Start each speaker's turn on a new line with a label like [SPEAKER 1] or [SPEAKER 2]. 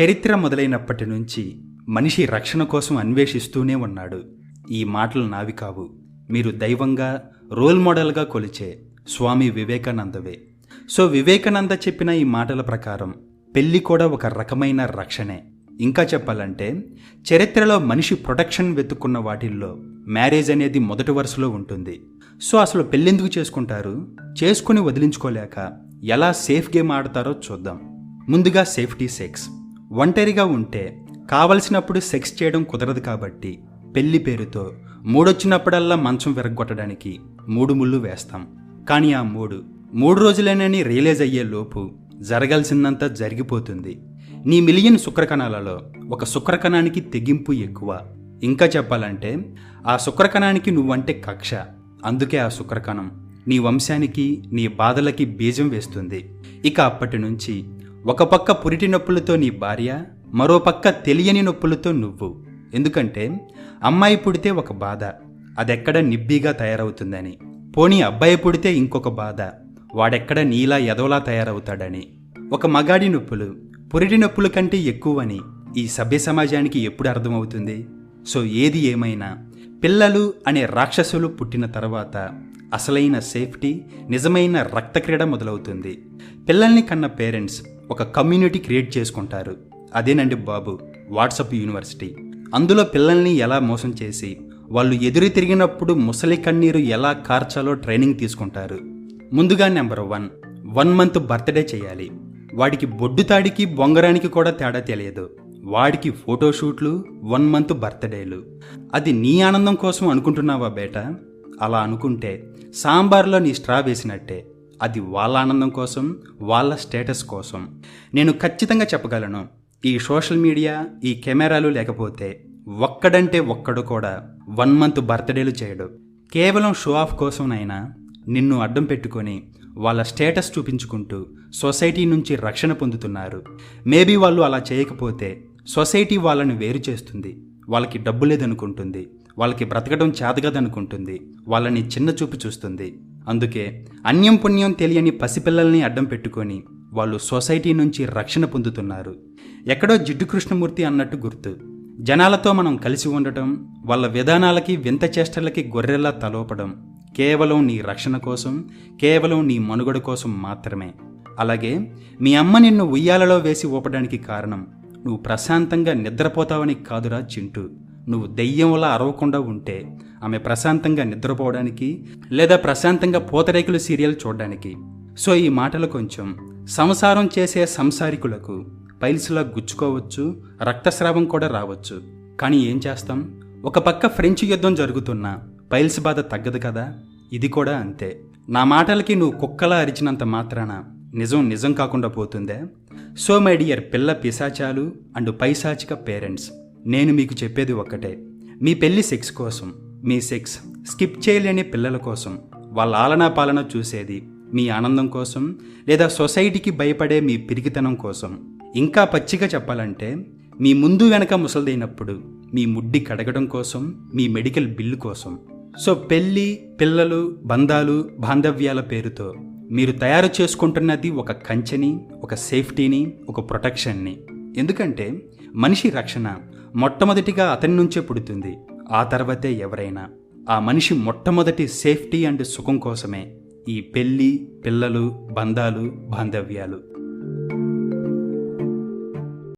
[SPEAKER 1] చరిత్ర మొదలైనప్పటి నుంచి మనిషి రక్షణ కోసం అన్వేషిస్తూనే ఉన్నాడు. ఈ మాటలు నావి కావు. మీరు దైవంగా రోల్ మోడల్గా కొలిచే స్వామి వివేకానందవే. సో వివేకానంద చెప్పిన ఈ మాటల ప్రకారం పెళ్ళి కూడా ఒక రకమైన రక్షణే. ఇంకా చెప్పాలంటే చరిత్రలో మనిషి ప్రొటెక్షన్ వెతుక్కున్న వాటిల్లో మ్యారేజ్ అనేది మొదటి వరుసలో ఉంటుంది. సో అసలు పెళ్ళెందుకు చేసుకుంటారు? చేసుకుని వదిలించుకోలేక ఎలా సేఫ్ గేమ్ ఆడతారో చూద్దాం. ముందుగా సేఫ్టీ సెక్స్. ఒంటరిగా ఉంటే కావలసినప్పుడు సెక్స్ చేయడం కుదరదు కాబట్టి పెళ్ళి పేరుతో మూడొచ్చినప్పుడల్లా మంచం విరగొట్టడానికి మూడు ముళ్ళు వేస్తాం. కానీ ఆ మూడు మూడు రోజులేనని రియలైజ్ అయ్యే లోపు జరగాల్సిందంతా జరిగిపోతుంది. నీ మిలియన్ శుక్రకణాలలో ఒక శుక్రకణానికి తెగింపు ఎక్కువ. ఇంకా చెప్పాలంటే ఆ శుక్రకణానికి నువ్వంటే కక్ష. అందుకే ఆ శుక్రకణం నీ వంశానికి నీ బాధలకి బీజం వేస్తుంది. ఇక అప్పటి నుంచి ఒక పక్క పురిటి నొప్పులతో నీ భార్య మరో పక్క తెలియని నొప్పులతో నువ్వు. ఎందుకంటే అమ్మాయి పుడితే ఒక బాధ అదెక్కడ నిబ్బీగా తయారవుతుందని. పోనీ అబ్బాయి పుడితే ఇంకొక బాధ వాడెక్కడ నీలా ఎదవలా తయారవుతాడని. ఒక మగాడి నొప్పులు పురిటి నొప్పుల కంటే ఎక్కువని ఈ సభ్య సమాజానికి ఎప్పుడు అర్థమవుతుంది? సో ఏది ఏమైనా పిల్లలు అనే రాక్షసులు పుట్టిన తర్వాత అసలైన సేఫ్టీ నిజమైన రక్తక్రీడ మొదలవుతుంది. పిల్లల్ని కన్న పేరెంట్స్ ఒక కమ్యూనిటీ క్రియేట్ చేసుకుంటారు. అదేనండి బాబు వాట్సప్ యూనివర్సిటీ. అందులో పిల్లల్ని ఎలా మోసం చేసి వాళ్ళు ఎదురు తిరిగినప్పుడు ముసలి కన్నీరు ఎలా కార్చాలో ట్రైనింగ్ తీసుకుంటారు. ముందుగా number one one month birthday చేయాలి. వాడికి బొడ్డు తాడికి బొంగరానికి కూడా తేడా తెలియదు. వాడికి ఫోటోషూట్లు వన్ మంత్ బర్త్డేలు. అది నీ ఆనందం కోసం అనుకుంటున్నావా బేట? అలా అనుకుంటే సాంబార్లో నీ స్ట్రా వేసినట్టే. అది వాళ్ళ ఆనందం కోసం వాళ్ళ స్టేటస్ కోసం. నేను ఖచ్చితంగా చెప్పగలను ఈ సోషల్ మీడియా ఈ కెమెరాలు లేకపోతే ఒక్కడంటే ఒక్కడు కూడా వన్ మంత్ బర్త్డేలు చేయడు. కేవలం షో ఆఫ్ కోసంనైనా నిన్ను అడ్డం పెట్టుకొని వాళ్ళ స్టేటస్ చూపించుకుంటూ సొసైటీ నుంచి రక్షణ పొందుతున్నారు. మేబీ వాళ్ళు అలా చేయకపోతే సొసైటీ వాళ్ళని వేరు చేస్తుంది. వాళ్ళకి డబ్బు లేదనుకుంటుంది. వాళ్ళకి బ్రతకడం చేతగదనుకుంటుంది వాళ్ళని చిన్న చూపు చూస్తుంది. అందుకే అన్యం పుణ్యం తెలియని పసిపిల్లల్ని అడ్డం పెట్టుకొని వాళ్ళు సొసైటీ నుంచి రక్షణ పొందుతున్నారు. ఎక్కడో జిడ్డు కృష్ణమూర్తి అన్నట్టు గుర్తు. జనాలతో మనం కలిసి ఉండటం వాళ్ళ విధానాలకి వింత చేష్టలకి గొర్రెల్లా తలోపడం కేవలం నీ రక్షణ కోసం కేవలం నీ మనుగడ కోసం మాత్రమే. అలాగే మీ అమ్మ నిన్ను ఉయ్యాలలో వేసి ఊపడానికి కారణం నువ్వు ప్రశాంతంగా నిద్రపోతావని కాదురా చింటూ. నువ్వు దెయ్యంలా అరవకుండా ఉంటే ఆమె ప్రశాంతంగా నిద్రపోవడానికి లేదా ప్రశాంతంగా పూతరేకుల సీరియల్ చూడడానికి. సో ఈ మాటలు కొంచెం సంసారం చేసే సంసారికులకు పైల్స్లా గుచ్చుకోవచ్చు రక్తస్రావం కూడా రావచ్చు. కానీ ఏం చేస్తాం? ఒక పక్క ఫ్రెంచ్ యుద్ధం జరుగుతున్నా పైల్స్ బాధ తగ్గదు కదా? ఇది కూడా అంతే. నా మాటలకి నువ్వు కుక్కలా అరిచినంత మాత్రాన నిజం నిజం కాకుండా పోతుందే? సో మై డియర్ పిల్ల పిశాచాలు అండ్ పైశాచిక పేరెంట్స్. నేను మీకు చెప్పేది ఒక్కటే. మీ పెళ్ళి సెక్స్ కోసం మీ సెక్స్ స్కిప్ చేయలేని పిల్లల కోసం వాళ్ళ ఆలనా పాలన చూసేది మీ ఆనందం కోసం లేదా సొసైటీకి భయపడే మీ పిరికితనం కోసం. ఇంకా పచ్చిగా చెప్పాలంటే మీ ముందు వెనక ముసలిదైనప్పుడు మీ ముడ్డి కడగడం కోసం మీ మెడికల్ బిల్లు కోసం. సో పెళ్ళి పిల్లలు బంధాలు బాంధవ్యాల పేరుతో మీరు తయారు చేసుకుంటున్నది ఒక కంచెని ఒక సేఫ్టీని ఒక ప్రొటెక్షన్ని. ఎందుకంటే మనిషి రక్షణ మొట్టమొదటిగా అతని నుంచే పుడుతుంది. ఆ తర్వాతే ఎవరైనా. ఆ మనిషి మొట్టమొదటి సేఫ్టీ అండ్ సుఖం కోసమే. ఈ పెళ్ళి పిల్లలు బంధాలు బాంధవ్యాలు.